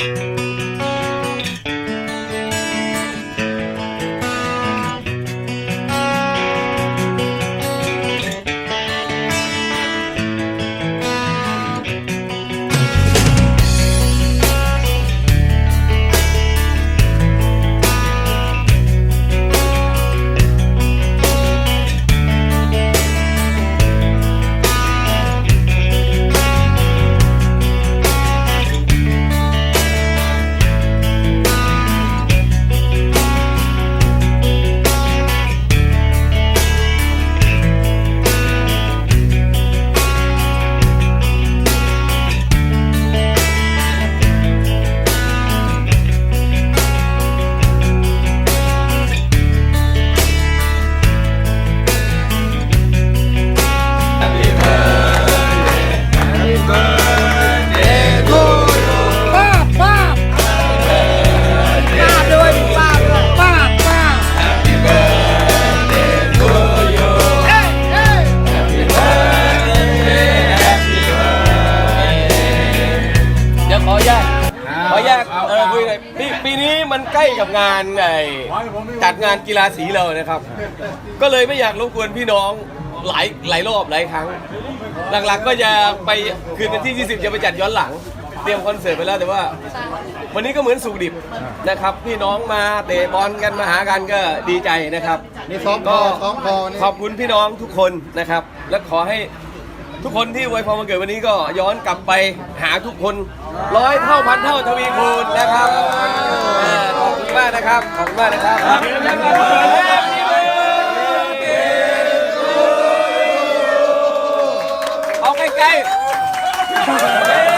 ป้ ปีปีนี้มันใกล้กับงานไอ้จัดงานกีฬาสีเรานะครับ ก็เลยไม่อยากรบกวนพี่น้องหลายหลายรอบหลายครั้ง หลักๆก็จะไปคืนวันที่ 20 จะไปจัดย้อนหลัง เตรียมคอนเสิร์ตไปแล้วแต่ว่า วันนี้ก็เหมือนสุกดิบนะครับ พี่น้องมาเตะบอลกันมาหากันก็ดีใจนะครับนี่ซ้อมพก็อซ้อมพอนี่ขอบคุณพี่น้องทุกคนนะครับ และขอให้ ทุกคนที่อวยพรวันเกิดวันนี้ก็ย้อนกลับไปหาทุกคนร้อยเท่าพันเท่าทวีคูณนะครับขอบคุณมากนะครับ ขอบคุณมากนะครับเอาใกล้ๆ